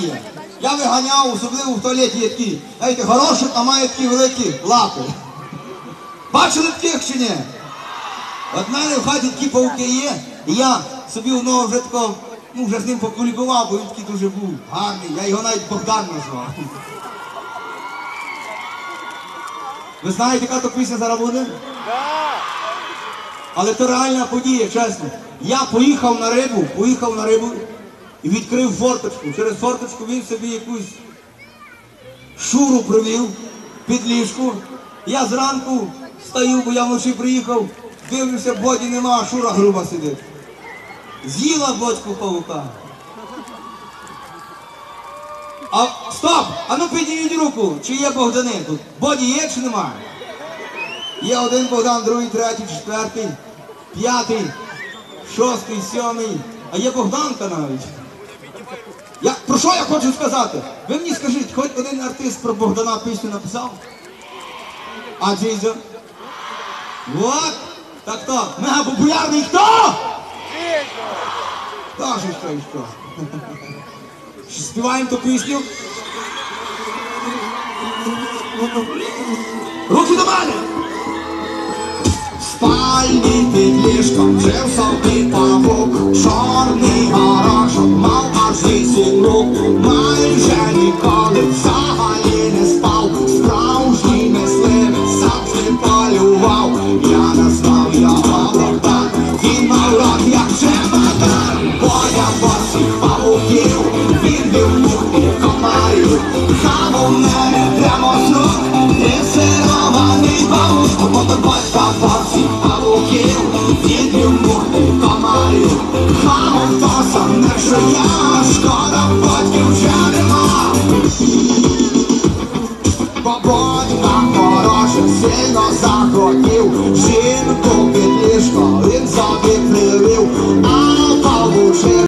є. Я виганяв, особливо в туалеті є такі, знаєте, горошок, а має такі великі лапи. Бачили таких чи ні? От в мене в хаті такі пауки є, і я собі одного вже такого, ну вже з ним покулікував, бо він такий дуже був гарний. Я його навіть Богдан назвав. Ви знаєте, яка то пісня зараз буде? Але то реальна подія, чесно. Я поїхав на рибу, поїхав на рибу і відкрив форточку. Через форточку він собі якусь шуру привів під ліжку. Я зранку стою, бо я вночі приїхав, дивлюся, боді нема, а шура груба сидить. З'їла бочку павука. А стоп! А ну підніміть руку, чи є Богдани тут? Боді є чи немає? Є один Богдан, другий, третій, четвертий, п'ятий, шостий, сьомий. А є Богданка навіть. Що я хочу сказати? Ви мені скажіть, хоч один артист про Богдана пісню написав? А Джейзо? Вот! Так то, мега популярний хто? Ж що і що? Співаємо ту пісню? Руки до мене! Спальні під ліжком жив собі павук, чорний павуків, він бив мухи комарів, сам мене прямо з рук, дресирований павук, мотобочка босих павуків, він бив мухи комарів, маму то сам не жиє, шкода батьків вже нема. Бабонька хороша сильно захотів Жінку